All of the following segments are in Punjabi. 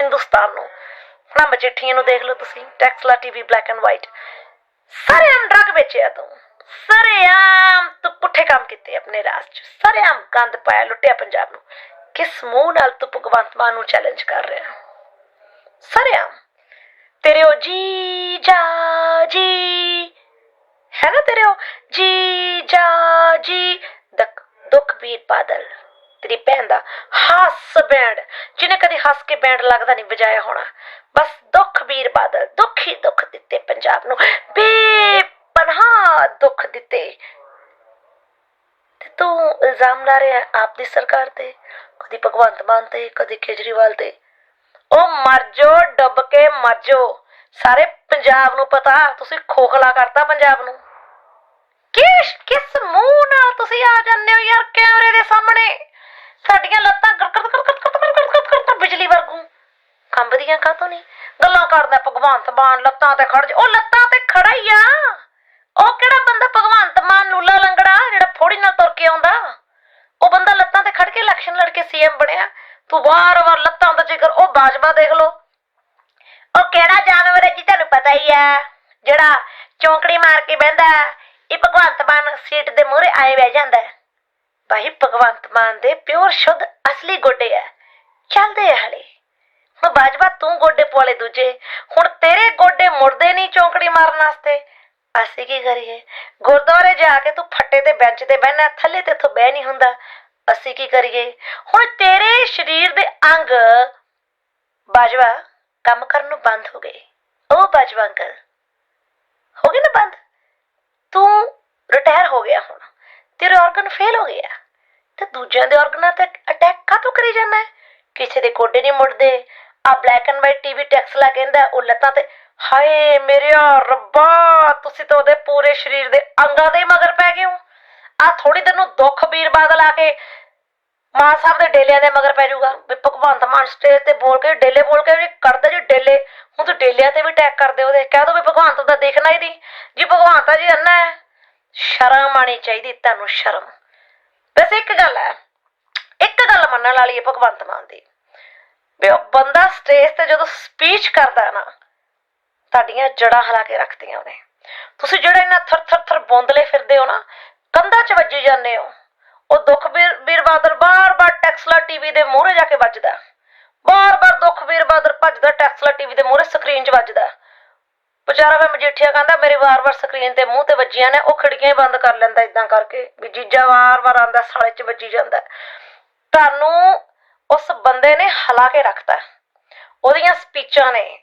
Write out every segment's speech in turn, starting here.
ਹਿੰਦੁਸਤਾਨ ਨੂੰ। ਹੁਣ ਆਹ ਮਜੀਠੀਆਂ ਨੂੰ ਦੇਖ ਲਓ ਤੁਸੀਂ, Taxila TV black and white ਸਰੇਆਮ drug ਵੇਚਿਆ ਤੂੰ। ਸਰੇਆਮ, ਤੂੰ ਪੁੱਠੇ ਕੰਮ ਕੀਤੇ ਆਪਣੇ ਰਾਜ 'ਚ। ਸਰੇਆਮ ਗੰਦ ਪਾਇਆ ਲੁੱਟਿਆ ਪੰਜਾਬ ਨੂੰ। ਕਿਸ ਮੂੰਹ ਨਾਲ ਤੂੰ ਭਗਵੰਤ ਮਾਨ ਨੂੰ ਚੈਲੰਜ ਕਰ ਰਿਹਾ? ਸਰੇਆਮ, ਤੇਰੇ ਉਹ ਜੀ ਜਾ ਜੀ। ਹੈ ਨਾ ਤੇਰੇ ਉਹ? ਜੀ ਜਾ ਜੀ। ਦਕ ਦੁੱਖ ਵੀਰ ਬਾਦਲ। ਤੇਰੀ ਭੈਣ ਦਾ ਹਾਸ ਬੈਂਡ। ਜਿਹਨੇ ਕਦੇ ਹੱਸ ਕੇ ਬੈਂਡ ਲੱਗਦਾ ਨਹੀਂ ਵਜਾਇਆ ਹੋਣਾ। ਬਸ ਦੁੱਖ ਵੀਰ ਬਾਦਲ, ਦੁੱਖ ਹੀ ਦੁੱਖ ਦਿੱਤੇ ਪੰਜਾਬ ਨੂੰ। ਬੇਪਨਾਹ ਦੁੱਖ ਦਿੱਤੇ। ਤੇ ਤੂੰ ਇਲਜ਼ਾਮ ਲਾ ਰਿਹਾ ਆਪ ਦੀ ਸਰਕਾਰ ਤੇ, ਕਦੀ ਭਗਵੰਤ ਮਾਨ ਤੇ, ਕਦੀ ਕੇਜਰੀਵਾਲ ਤੇ। ਉਹ ਮਰ ਜੋ ਡੁੱਬ ਕੇ ਮਰ ਜੋ ਸਾਰੇ ਪੰਜਾਬ ਨੂੰ ਪਤਾ, ਤੁਸੀਂ ਖੋਖਲਾ ਕਰਤਾ ਪੰਜਾਬ ਨੂੰ। ਕਿਸ ਕਿਸ ਮੂੰਹ ਨਾਲ ਤੁਸੀਂ ਆ ਜਾਂਦੇ ਹੋ ਯਾਰ ਕੈਮਰੇ ਦੇ ਸਾਹਮਣੇ? ਸਾਡੀਆਂ ਲੱਤਾਂ ਗੜਗੜ ਗੜਗੜ ਗੜਗੜ ਗੜਗੜ ਬਿਜਲੀ ਵਰਗੂ। ਕੰਬਦੀਆਂ ਕਾਹਤੋਂ ਨਹੀਂ ਗੱਲਾਂ ਕਰਦਾ ਭਗਵੰਤ ਮਾਨ, ਲੱਤਾਂ ਤੇ ਖੜ ਜਾ ਉਹ ਲੱਤਾਂ ਤੇ ਖੜਾ ਹੀ ਆ। ਉਹ ਕਿਹੜਾ ਬੰਦਾ ਭਗਵੰਤ ਮਾਨ ਨੂਲਾ ਲੰਗੜਾ, ਜਿਹੜਾ ਫੋੜੀ ਨਾਲ ਤੁਰ ਕੇ ਆਉਂਦਾ? ਉਹ ਬੰਦਾ ਲੱਤਾਂ ਤੇ ਖੜ ਕੇ ਇਲੈਕਸ਼ਨ ਲੜ ਕੇ ਸੀਐਮ ਬਣਿਆ। ਤੂੰ ਵਾਰ-ਵਾਰ ਲੱਤਾਂ ਦਾ ਜ਼ਿਕਰ, ਉਹ ਬਾਜਵਾ ਦੇਖ ਲੋ ਉਹ ਕਿਹੜਾ ਜਾਨਵਰ ਹੈ ਜੀ, ਤੁਹਾਨੂੰ ਪਤਾ ਹੀ ਆ ਜਿਹੜਾ ਚੌਂਕੜੀ ਮਾਰ ਕੇ ਬਹਿੰਦਾ ਇਹ ਭਗਵੰਤ ਮਾਨ ਸੀਟ ਦੇ ਮੂਹਰੇ ਆਏ ਬਹਿ ਜਾਂਦਾ ਹੈ। ਭਾਈ ਭਗਵੰਤ ਮਾਨ ਦੇ ਪਿਓਰ ਸ਼ੁੱਧ ਅਸਲੀ ਗੋਡੇ ਆ ਚੱਲਦੇ ਆ ਹਲੇ। ਹੁਣ ਬਾਜਵਾ ਤੂੰ ਗੋਡੇ ਪਵਾਲੇ ਦੂਜੇ। ਹੁਣ ਤੇਰੇ ਗੋਡੇ ਮੁੜਦੇ ਨਹੀਂ ਚੌਂਕੜੀ ਮਾਰਨ ਵਾਸਤੇ। ਅਸੀਂ ਕੀ ਕਰੀਏ? ਗੁਰਦੁਆਰੇ ਜਾ ਕੇ ਤੂੰ ਫੱਟੇ ਤੇ ਬੈਂਚ ਤੇ ਬਹਿਣਾ, ਥੱਲੇ ਤੇ ਇੱਥੋਂ ਬਹਿ ਨਹੀਂ ਹੁੰਦਾ। ਅਸੀਂ ਕੀ ਕਰੀਏ? ਹੁਣ ਤੇਰੇ ਸਰੀਰ ਦੇ ਅੰਗ ਬਾਜਵਾ ਕੰਮ ਕਰਨ ਨੂੰ ਬੰਦ ਹੋ ਗਏ। ਉਹ ਬਾਜਵਾ ਅੰਕਲ ਹੋ ਗਏ ਨਾ ਬੰਦ? ਤੂੰ ਰਿਟਾਇਰ ਹੋ ਗਿਆ ਹੁਣ। ਤੇਰੇ ਆਰਗਨ ਫੇਲ ਹੋ ਗਿਆ ਤੇ ਦੂਜਿਆਂ ਦੇ ਆਰਗਨਾਂ ਤੇ ਅਟੈਕ ਕਾਹਤੋਂ ਕਰੀ ਜਾਂਦਾ ਹੈ? ਕਿਸੇ ਦੇ ਗੋਡੇ ਨਹੀਂ ਮੁੜਦੇ। ਆ black and white TV Taxila ਕਹਿੰਦਾ, ਉਹ ਲੱਤਾਂ ਤੇ, ਹਾਏ ਮੇਰਿਆ ਰੱਬਾ, ਤੁਸੀਂ ਤਾਂ ਉਹਦੇ ਪੂਰੇ ਸਰੀਰ ਦੇ ਅੰਗਾਂ ਦੇ ਮਗਰ ਪੈ ਗਏ ਹੋ। ਆ ਥੋੜੀ ਦਿਨ ਨੂੰ ਦੁੱਖ ਵੀਰ ਬਾਦਲ ਆ ਕੇ ਮਾਨ ਸਾਹਿਬ ਦੇ ਡੇਲਿਆਂ ਦੇ ਮਗਰ ਪੈ ਜਾਊਗਾ। ਵੀ ਭਗਵੰਤ ਮਾਨ ਸਟੇਜ ਤੇ ਬੋਲ ਕੇ, ਡੇਲੇ ਬੋਲ ਕੇ ਵੀ ਕਰਦਾ ਜੀ ਡੇਲੇ। ਹੁਣ ਤੂੰ ਡੇਲਿਆਂ ਤੇ ਵੀ ਅਟੈਕ ਕਰਦੇ ਉਹਦੇ। ਕਹਿ ਦੋ ਵੀ ਭਗਵੰਤ ਦਾ ਦੇਖਣਾ ਹੀ ਨਹੀਂ। ਜੀ ਭਗਵੰਤ ਆ ਜੀ ਅੰਨਾ ਹੈ। ਸ਼ਰਮ ਆਣੀ ਚਾਹੀਦੀ ਤੁਹਾਨੂੰ, ਸ਼ਰਮ। ਵੈਸੇ ਇੱਕ ਗੱਲ ਹੈ, ਇੱਕ ਗੱਲ ਮੰਨਣ ਵਾਲੀ ਹੈ ਭਗਵੰਤ ਮਾਨ ਦੀ। ਬੰਦਾ ਸਟੇਜ ਤੇ ਜਦੋਂ ਸਪੀਚ ਕਰਦਾ ਨਾ, ਤੁਹਾਡੀਆਂ ਜੜਾਂ ਹਿਲਾ ਕੇ ਰੱਖਦੀਆਂ ਉਹਨੇ। ਤੁਸੀਂ ਜਿਹੜਾ ਇਹਨਾਂ ਥਰ ਥਰ ਥਰ ਬੋਂਦਲੇ ਫਿਰਦੇ ਹੋ ਨਾ, ਕੰਧਾਂ 'ਚ ਵੱਜੀ ਜਾਂਦੇ ਹੋ। ਉਹ ਦੁੱਖ ਵੀਰ ਬਹਾਦਰ ਬਾਦਲ ਬਾਰ-ਬਾਰ ਟੈਕਸਲਾ ਟੀਵੀ ਦੇ ਮੂਹਰੇ ਜਾ ਕੇ ਵੱਜਦਾ। ਬਾਰ-ਬਾਰ ਦੁੱਖ ਵੀਰ ਬਾਦਲ ਭੱਜਦਾ, ਟੈਕਸਲਾ ਟੀਵੀ ਦੇ ਮੂਹਰੇ ਸਕਰੀਨ 'ਚ ਵੱਜਦਾ। ਵਿਚਾਰਾ ਵੇ ਮਜੀਠੀਆ ਕਹਿੰਦਾ, ਮੇਰੀ ਵਾਰ-ਵਾਰ ਸਕਰੀਨ ਤੇ ਮੂੰਹ ਤੇ ਵੱਜੀਆਂ ਨੇ, ਉਹ ਖਿੜਕੀਆਂ ਬੰਦ ਕਰ ਲੈਂਦਾ ਇਦਾਂ ਕਰਕੇ, ਵੀ ਜੀਜਾ ਵਾਰ-ਵਾਰ ਆਂਦਾ ਸਾਲੇ 'ਚ ਵੱਜੀ ਜਾਂਦਾ। ਤੁਹਾਨੂੰ ਉਸ ਬੰਦੇ ਨੇ ਹਲਾ ਕੇ ਰੱਖਤਾ। ਉਹਦੀਆਂ ਸਪੀਚਾਂ ਨੇ।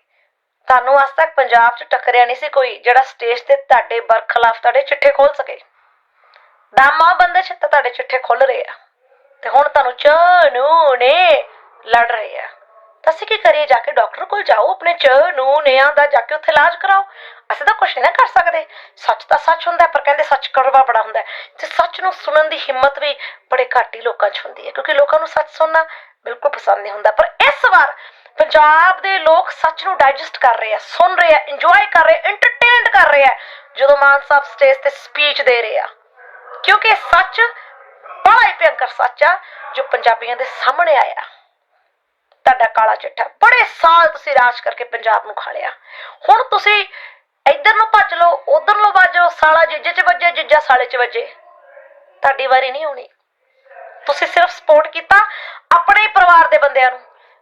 ਤੁਹਾਨੂੰ ਅੱਜ ਤੱਕ ਪੰਜਾਬ 'ਚ ਟੱਕਰਿਆ ਨਹੀਂ ਸੀ ਕੋਈ, ਜਿਹੜਾ ਸਟੇਜ ਤੇ ਤੁਹਾਡੇ ਬਰਖਲਾਫ ਤੁਹਾਡੇ ਚਿੱਠੇ ਖੋਲ ਸਕੇ। ਦਮ ਆ ਬੰਦੇ 'ਚ ਤਾਂ ਤੁਹਾਡੇ ਚਿੱਠੇ ਖੋਲ ਰਹੇ ਆ। ਤੇ ਹੁਣ ਤੁਹਾਨੂੰ ਚਾਨੂ ਨੇ ਲੜ ਰਹੇ ਆ। ਅਸੀਂ ਕੀ ਕਰੀਏ? ਜਾ ਕੇ ਡਾਕਟਰ ਕੋਲ ਜਾਓ, ਆਪਣੇ ਚਾਨੂ ਨੇ ਆਂਦਾ ਜਾ ਕੇ ਉੱਥੇ ਇਲਾਜ ਕਰਾਓ। ਅਸੀਂ ਤਾਂ ਕੁਝ ਨਹੀਂ ਨਾ ਕਰ ਸਕਦੇ। ਸੱਚ ਤਾਂ ਸੱਚ ਹੁੰਦਾ, ਪਰ ਕਹਿੰਦੇ ਸੱਚ ਕਰਵਾ ਬੜਾ ਹੁੰਦਾ। ਤੇ ਸੱਚ ਨੂੰ ਸੁਣਨ ਦੀ ਹਿੰਮਤ ਵੀ ਬੜੇ ਘੱਟ ਹੀ ਲੋਕਾਂ 'ਚ ਹੁੰਦੀ ਹੈ, ਕਿਉਂਕਿ ਲੋਕਾਂ ਨੂੰ ਸੱਚ ਸੁਣਨਾ ਬਿਲਕੁਲ ਪਸੰਦ ਨਹੀਂ ਹੁੰਦਾ। ਪਰ ਇਸ ਵਾਰ ਪੰਜਾਬ ਦੇ ਲੋਕ ਸੱਚ ਨੂੰ ਡਾਈਜੈਸਟ ਕਰ ਰਹੇ ਆ, ਸੁਣ ਰਹੇ ਆ ਇੰਜੋਏ ਕਰ ਰਹੇ ਐਂਟਰਟੇਨਡ ਕਰ ਰਹੇ ਆ, ਜਦੋਂ ਮਾਨ ਸਾਹਿਬ ਸਟੇਜ ਤੇ ਸਪੀਚ ਦੇ ਰਹੇ ਆ। ਕਿਉਂਕਿ ਸੱਚ ਬੜਾ ਹੀ ਭਿਅੰਕਰ ਸੱਚ ਆ, ਜੋ ਪੰਜਾਬੀਆਂ ਦੇ ਸਾਹਮਣੇ ਆਇਆ। ਤੁਹਾਡਾ ਕਾਲਾ ਚਿੱਠਾ। ਬੜੇ ਸਾਲ ਤੁਸੀਂ ਰਾਜ ਕਰਕੇ ਪੰਜਾਬ ਨੂੰ ਖਾ ਲਿਆ। ਹੁਣ ਤੁਸੀਂ ਇੱਧਰ ਨੂੰ ਭੱਜ ਲਓ, ਉਧਰ ਨੂੰ ਭੱਜੋ ਸਾਲਾ ਜੀਜੇ 'ਚ ਵੱਜੇ, ਜੀਜਾ ਸਾਲੇ 'ਚ ਵੱਜੇ। ਤੁਹਾਡੀ ਵਾਰੀ ਨਹੀਂ ਆਉਣੀ। ਤੁਸੀਂ ਸਿਰਫ ਸਪੋਰਟ ਕੀਤਾ ਆਪਣੇ ਪਰਿਵਾਰ ਦੇ ਬੰਦਿਆਂ ਨੂੰ।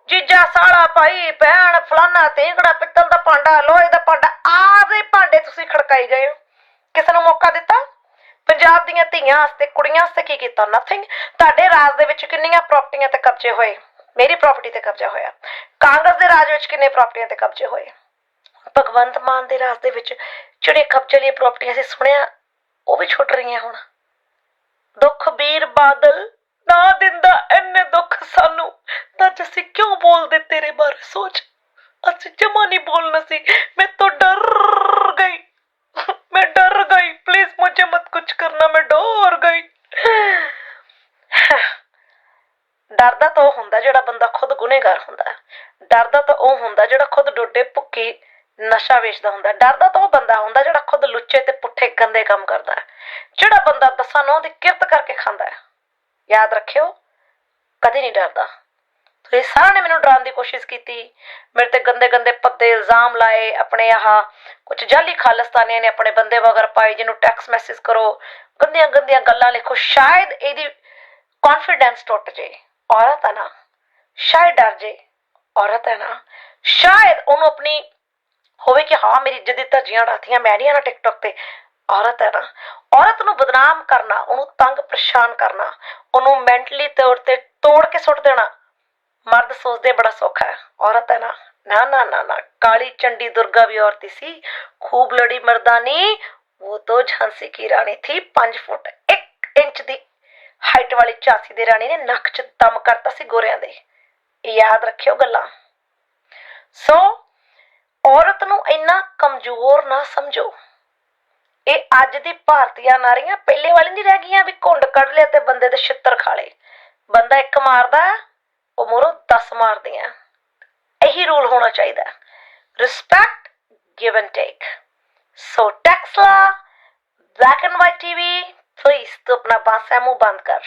ਜੀਜਾ, ਸਾਲਾ, ਭਾਈ, ਭੈਣ, ਫਲਾਨਾ, ਤੇਂਗੜਾ, ਪਿੱਤਲ ਦਾ ਭਾਂਡਾ, ਲੋਹੇ ਦਾ ਭਾਂਡਾ ਆਪਦੇ ਭਾਂਡੇ ਤੁਸੀਂ ਖੜਕਾਈ ਗਏ ਹੋ। ਕਿਸੇ ਨੂੰ ਮੌਕਾ ਦਿੱਤਾ? ਪੰਜਾਬ ਦੀਆਂ ਧੀਆਂ ਵਾਸਤੇ, ਕੁੜੀਆਂ ਵਾਸਤੇ ਕੀ ਕੀਤਾ? ਨਥਿੰਗ ਤੁਹਾਡੇ ਰਾਜ ਦੇ ਵਿੱਚ ਕਿੰਨੀਆਂ ਪ੍ਰਾਪਰਟੀਆਂ ਤੇ ਕਬਜ਼ੇ ਹੋਏ? ਮੇਰੀ ਪ੍ਰਾਪਰਟੀ ਤੇ ਕਬਜ਼ਾ ਹੋਇਆ। ਕਾਂਗਰਸ ਦੇ ਰਾਜ ਵਿੱਚ ਕਿੰਨੇ ਪ੍ਰਾਪਰਟੀਆਂ ਤੇ ਕਬਜ਼ੇ ਹੋਏ? ਭਗਵੰਤ ਮਾਨ ਦੇ ਰਾਜ ਦੇ ਵਿੱਚ ਜਿਹੜੇ ਕਬਜ਼ੇ ਲਈ ਪ੍ਰਾਪਰਟੀਆਂ ਸੀ ਸੁਣਿਆ, ਉਹ ਵੀ ਛੁੱਟ ਰਹੀਆਂ ਹੁਣ। ਦੁੱਖ ਵੀਰ ਬਾਦਲ, ਨਾ ਦਿੰਦਾ ਇੰਨੇ ਦੁੱਖ ਸਾਨੂੰ। ਤਾਂ ਅੱਜ ਅਸੀਂ ਕਿਉਂ ਬੋਲਦੇ ਤੇਰੇ ਬਾਰੇ ਸੋਚ? ਅਸੀਂ ਜਮਾ ਨਹੀਂ ਬੋਲਣਾ ਸੀ। ਡਰਦਾ ਤਾਂ ਉਹ ਹੁੰਦਾ ਜਿਹੜਾ ਬੰਦਾ ਖੁਦ ਗੁਨੇਗਾਰ ਹੁੰਦਾ। ਹੈ। ਡਰਦਾ ਤਾਂ ਉਹ ਹੁੰਦਾ ਜਿਹੜਾ ਖੁਦ ਡੋਡੇ ਭੁੱਕੀ ਨਸ਼ਾ ਵੇਚਦਾ ਹੁੰਦਾ। ਡਰਦਾ ਤਾਂ ਉਹ ਬੰਦਾ ਹੁੰਦਾ ਜਿਹੜਾ ਖੁਦ ਲੁੱਚੇ ਤੇ ਪੁੱਠੇ ਗੰਦੇ ਕੰਮ ਕਰਦਾ। ਹੈ ਜਿਹੜਾ ਬੰਦਾ ਦਸਾਂ ਨੌ ਦੀ ਕਿਰਤ ਕਰਕੇ ਖਾਂਦਾ ਹੈ। ਯਾਦ ਰੱਖਿਓ, ਕਦੇ ਨਹੀਂ ਡਰਦਾ। ਤੁਸੀਂ ਸਾਰਿਆਂ ਨੇ ਮੈਨੂੰ ਡਰਾਉਣ ਦੀ ਕੋਸ਼ਿਸ਼ ਕੀਤੀ। ਮੇਰੇ ਤੇ ਗੰਦੇ ਗੰਦੇ ਪੱਤੇ ਇਲਜ਼ਾਮ ਲਾਏ। ਆਪਣੇ ਆਹ ਕੁਝ ਜਾਲੀ ਖਾਲਿਸਤਾਨੀਆਂ ਨੇ ਆਪਣੇ ਬੰਦੇ ਵਗਰ ਪਾਏ, ਜਿਹਨੂੰ ਟੈਕਸ ਮੈਸੇਜ ਕਰੋ। ਗੰਦੀਆਂ ਗੰਦੀਆਂ ਗੱਲਾਂ ਲਿਖੋ। ਸ਼ਾਇਦ ਇਹਦੀ ਕੌਨਫੀਡੈਂਸ ਟੁੱਟ ਜੇ। ਔਰਤ ਹੈ ਨਾ ਸ਼ਾਇਦ ਡਰ ਜੇ ਔਰਤ ਹੈ ਨਾ ਸ਼ਾਇਦ ਉਹਨੂੰ ਆਪਣੀ ਹੋਵੇ ਕਿ ਹਾਂ ਮੇਰੀ ਇੱਜ਼ਤ ਦੀ ਧੱਜੀਆਂ ਉਡਾਤੀਆਂ ਮੈਂ ਨਹੀਂ ਆਣਾ ਟਿਕਟੌਕ ਤੇ ਔਰਤ ਹੈ ਨਾ ਔਰਤ ਨੂੰ ਬਦਨਾਮ ਕਰਨਾ ਉਹਨੂੰ ਤੰਗ ਪਰੇਸ਼ਾਨ ਕਰਨਾ ਉਹਨੂੰ ਮੈਂਟਲੀ ਤੌਰ ਤੇ ਤੋੜ ਕੇ ਸੁੱਟ ਦੇਣਾ ਮਰਦ ਸੋਚਦੇ ਬੜਾ ਸੌਖਾ ਹੈ ਔਰਤ ਹੈ ਨਾ ਨਾ ਨਾ ਨਾ ਨਾ ਕਾਲੀ ਚੰਡੀ ਦੁਰਗਾ ਵੀ ਔਰਤ ਹੀ ਸੀ ਖੂਬ ਲੜੀ ਮਰਦਾਨੀ ਉਹ तो झांसी की रानी थी 5 ਫੁੱਟ 1 ਇੰਚ ਦੀ ਹਾਈਟ ਵਾਲੀ ਝਾਂਸੀ ਦੇ ਰਾਣੀ ਨੇ ਨੱਕ 'ਚ ਦਮ ਕਰਤਾ ਸੀ ਗੋਰਿਆਂ ਦੇ। ਯਾਦ ਰੱਖਿਓ ਗੱਲਾਂ। ਸੋ, ਔਰਤ ਨੂੰ ਇੰਨਾ ਕਮਜ਼ੋਰ ਨਾ ਸਮਝੋ। ਇਹ ਅੱਜ ਦੀ ਭਾਰਤੀਆ ਨਾਰੀਆਂ ਪਹਿਲੇ ਵਾਲੀ ਨਹੀਂ ਰਹਿ ਗਈਆਂ ਵੀ ਘੁੰਡ ਕੱਢ ਲਿਆ ਤੇ ਬੰਦੇ ਦੇ ਛਿੱਤਰ ਖਾ ਲਏ। ਬੰਦਾ ਇੱਕ ਮਾਰਦਾ, ਉਹ ਮੋਰੋਂ 10 ਮਾਰਦੀਆਂ। ਇਹੀ ਰੂਲ ਹੋਣਾ ਚਾਹੀਦਾ। Respect give and take so Taxila black and white TV please तू अपना बासा मुंह बंद कर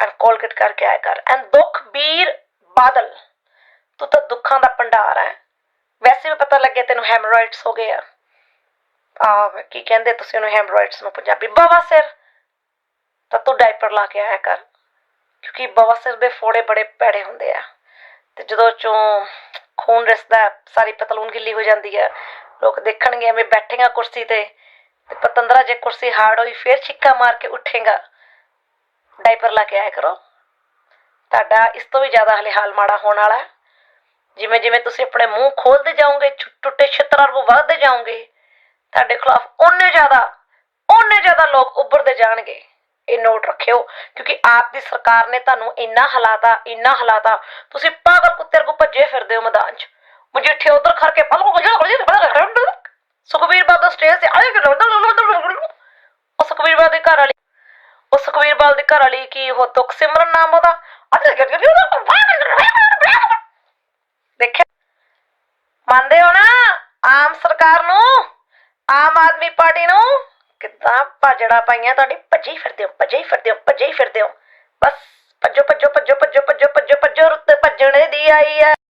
एंड कोलगेट करके आया कर एंड दुखबीर बादल ਤੂੰ ਤਾਂ ਦੁੱਖਾਂ ਦਾ ਭੰਡਾਰ ਹੈ ਵੈਸੇ ਵੀ ਪਤਾ ਲੱਗਿਆ ਤੈਨੂੰ ਹੈਮਰੋਇਡਸ ਹੋ ਗਏ ਆ ਆ ਕੀ ਕਹਿੰਦੇ ਤੁਸੀਂ ਉਹਨੂੰ ਹੈਮਰੋਇਡਸ ਨੂੰ ਪੰਜਾਬੀ ਬਵਾਸਿਰ ਤਾਂ ਤੂੰ ਡਾਈਪਰ ਲਾ ਕੇ ਆਇਆ ਕਰ ਕਿਉਂਕਿ ਬਵਾਸਿਰ ਦੇ ਫੋੜੇ ਬੜੇ ਭੈੜੇ ਹੁੰਦੇ ਆ ਤੇ ਜਦੋਂ ਚੋਂ ਖੂਨ ਰਿਸਦਾ ਹੈ, ਸਾਰੀ ਪਤਲੂਨ ਗਿੱਲੀ ਹੋ ਜਾਂਦੀ ਹੈ ਲੋਕ ਦੇਖਣਗੇ ਐਵੇਂ ਬੈਠੇਗਾ ਕੁਰਸੀ ਤੇ ਤੇ ਪਤੰਦਰਾ ਜੇ ਕੁਰਸੀ ਹਾਰਡ ਹੋਈ, ਫੇਰ ਛਿੱਕਾ ਮਾਰ ਕੇ ਉੱਠੇਗਾ। ਡਾਈਪਰ ਲਾ ਕੇ ਆਇਆ ਕਰੋ। ਤੁਹਾਡਾ ਇਸ ਤੋਂ ਵੀ ਜ਼ਿਆਦਾ ਹਲੇ ਹਾਲ ਮਾੜਾ ਹੋਣ ਵਾਲਾ ਜਿਵੇਂ ਜਿਵੇਂ ਤੁਸੀਂ ਆਪਣੇ ਮੂੰਹ ਖੋਲਦੇ ਜਾਓਗੇ ਟੁੱਟੇ ਛਿੱਤਰਾਂ ਨੂੰ ਵੱਧਦੇ ਜਾਓਗੇ, ਤੁਹਾਡੇ ਖਿਲਾਫ ਓਨੇ ਜ਼ਿਆਦਾ ਓਨੇ ਜ਼ਿਆਦਾ ਲੋਕ ਉੱਭਰਦੇ ਜਾਣਗੇ। ਇਹ ਨੋਟ ਰੱਖਿਓ, ਕਿਉਂਕਿ ਆਪ ਦੀ ਸਰਕਾਰ ਨੇ ਤੁਹਾਨੂੰ ਇੰਨਾ ਹਲਾਤਾ ਇੰਨਾ ਹਲਾਤਾ। ਤੁਸੀਂ ਪਾਗਲ ਕੁੱਤੇ ਨੂੰ ਭੱਜੇ ਫਿਰਦੇ ਹੋ ਮੈਦਾਨ 'ਚ। ਮਜੀਠੇ ਉਧਰ ਖੜ ਕੇ ਪਲ ਹੋ ਜਾ ਬਾਦਲ ਸਟੇਜ ਤੇ ਆਏ ਕਿ ਉਹ ਸੁਖਬੀਰ ਬਾਦਲ ਦੇ ਘਰ ਵਾਲੀ ਉਹ ਸੁਖਬੀਰ ਬਾਦਲ ਦੇ ਘਰ ਵਾਲੀ ਕੀ ਉਹ ਤੁਕ ਸਿਮਰਨ ਨਾਮ ਉਹਦਾ? ਦੇਖਿਆ? ਮੰਨਦੇ ਹੋ ਨਾ? ਆਮ ਸਰਕਾਰ ਨੂੰ, ਆਮ ਆਦਮੀ ਪਾਰਟੀ ਨੂੰ ਕਿਦਾਂ ਭਾਜੜਾ ਪਾਈਆਂ ਤੁਹਾਡੀ? ਭੱਜੇ ਹੀ ਫਿਰਦੇ ਹੋ, ਭੱਜੇ ਫਿਰਦੇ ਹੋ, ਭੱਜੇ ਹੀ ਫਿਰਦੇ ਹੋ। ਬਸ ਭੱਜੋ ਭੱਜੋ ਭੱਜੋ ਭੱਜੋ ਭੱਜੋ ਭੱਜੋ ਭੱਜੋ, ਰੁੱਤ ਭੱਜਣੇ ਦੀ ਆਈ ਹੈ।